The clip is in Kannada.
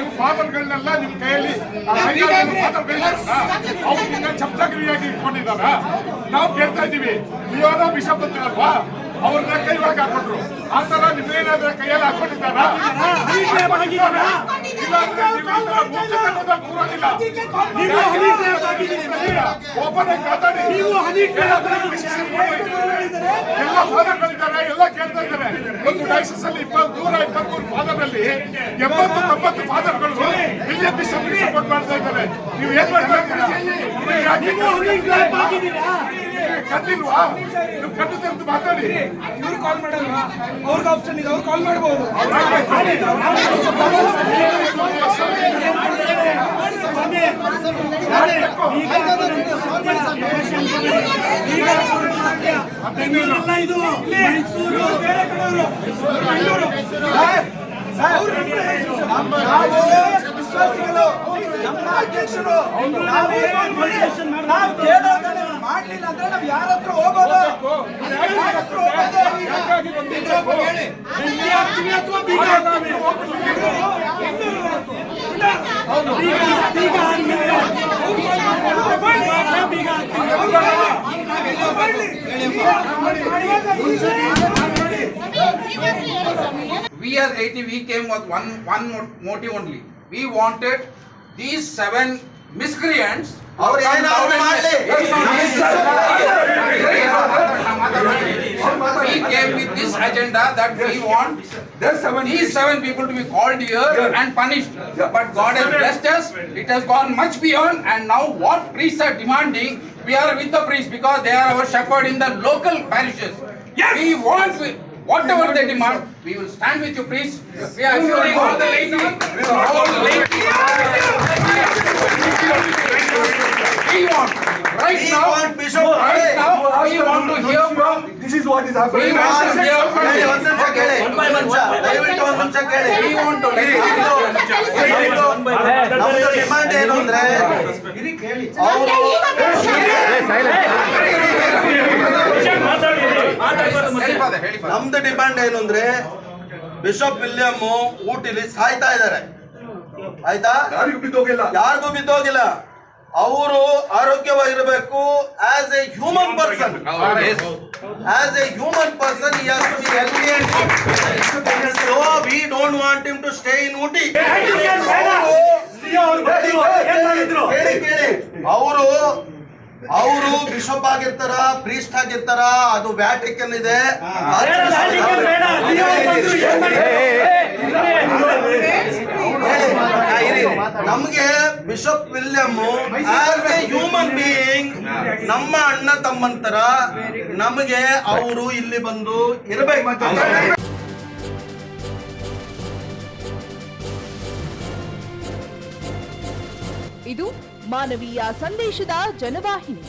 ನೀವು ಫಾದರ್ಗಳನ್ನೆಲ್ಲ ನಿಮ್ ಕೈಯಲ್ಲಿ ಅವ್ರನ್ನ ಚಪ್ಚಾಗಿರಿಯಾಗಿ ಇಟ್ಕೊಂಡಿದಾರ ನಾವು ಕೇಳ್ತಾ ಇದೀವಿ ನೀವರ ಬಿಷಪ್ ಅಂತೀರಲ್ವಾ ಅವ್ರನ್ನ ಕೈವಾಗ ಹಾಕೊಂಡ್ರು. ಆ ತರ ನಿಮ್ಗೇನಾದ್ರೆ ಕೈಯಲ್ಲಿ ಹಾಕೊಂಡಿದ್ದಾರಾ. ಓಪನ್ ಆಗಿ ಮಾತಾಡಿ. ಎಲ್ಲ ಫಾದರ್ಗಳಿದ್ದಾರೆ ಎಲ್ಲ ಕೇಳ್ತಾ ಇದ್ದಾರೆ. ಒಂದು ಡೈಸಸ್ ಅಲ್ಲಿ ಇಪ್ಪತ್ತು ನೂರ ಇಪ್ಪತ್ಮೂರು ಫಾದರ್ ಅಲ್ಲಿ ಎಂಬತ್ತು ತೊಂಬತ್ತು ಫಾದರ್ಗಳು ಇಲ್ಲಿ ಬಿಷಪ್ ಸಪೋರ್ಟ್ ಮಾಡ್ತಾ ಇದ್ದಾರೆ ನೀವು ಏನ್ ಮಾಡ್ತಾ ನೀವು ಕದ್ದು ತೆಗೆದು ಮಾತಾಡಿ ಇವ್ರು ಕಾಲ್ ಮಾಡಲ್ವಾ ಅವ್ರಿಗೆ ಆಪ್ಷನ್ ಇದೆ ಅವ್ರು ಕಾಲ್ ಮಾಡಬಹುದು ಬೆಂಗಳೂರಲ್ಲ ಇದು ಮೈಸೂರು ಬೇರೆ ಕಡೆಯವರು ಬೆಂಗಳೂರು ವಿಶ್ವಾಸಿಗಳು ನಮ್ಮ ಅಧ್ಯಕ್ಷರು ನಾವು ನಾವು ಕೇಳೋದನ್ನ ಮಾಡ್ಲಿಲ್ಲ ಅಂದ್ರೆ ನಾವು ಯಾರ ಹತ್ರ ಹೋಗೋದು We as AT, we came with one, one mo- motive only. We wanted these seven miscreants. ಅವ್ರು ಏನಾದ್ರು ಮಾಡ್ಲಿ. We came with this agenda that we want these seven people to be called here and punished. But God has blessed us, it has gone much beyond and now what priests are demanding, we are with the priests because they are our shepherd in the local parishes. We want, whatever they demand, we will stand with you priests. We are assuring all the laity, We Bishop, want Bishop right now, we want to hear from, This is what is happening. we want to hear from you. one, ನಿಮಿಷ ಕೇಳಿ. ಒಂದ್ ನಿಮಿಷ. ದಯವಿಟ್ಟು ಒಂದ್ ನಿಮಿಷ ಕೇಳಿ. We want to hear ನಮ್ದು- you. ಡಿಮಾಂಡ್ ಏನು ಅಂದ್ರೆ ಹೇಳಿ father, ಹೇಳಿ father. ನಮ್ದು ಡಿಮಾಂಡ್ ಏನು ಅಂದ್ರೆ ಬಿಷಪ್ ವಿಲಿಯಮ್ ಊಟಿಲಿ ಸಾಯ್ತಾ ಇದ್ದಾರೆ ಆಯ್ತಾ ಯಾರಿಗೂ ಬಿದ್ದೋಗಿಲ್ಲ ಯಾರಿಗೂ ಬಿದ್ದೋಗಿಲ್ಲ ಅವರು ಆರೋಗ್ಯವಾಗಿರಬೇಕು as a human person. As a human person to we don't want him to stay in Ooty ಕೇಳಿ ಕೇಳಿ ಅವರು ಅವರು ಬಿಷಪ್ ಆಗಿರ್ತಾರ ಪ್ರೀಸ್ಟ್ ಆಗಿರ್ತಾರ ಅದು ವ್ಯಾಟಿಕನ್ ಇದೆ. ನಮ್ಗೆ bishop William as human being ನಮ್ಮ ಅಣ್ಣ ತಮ್ಮಂತರ ನಮಗೆ ಅವರು ಇಲ್ಲಿ ಬಂದು ಇರಬೇಕು. ಇದು ಮಾನವೀಯ ಸಂದೇಶದ ಜನವಾಹಿನಿ.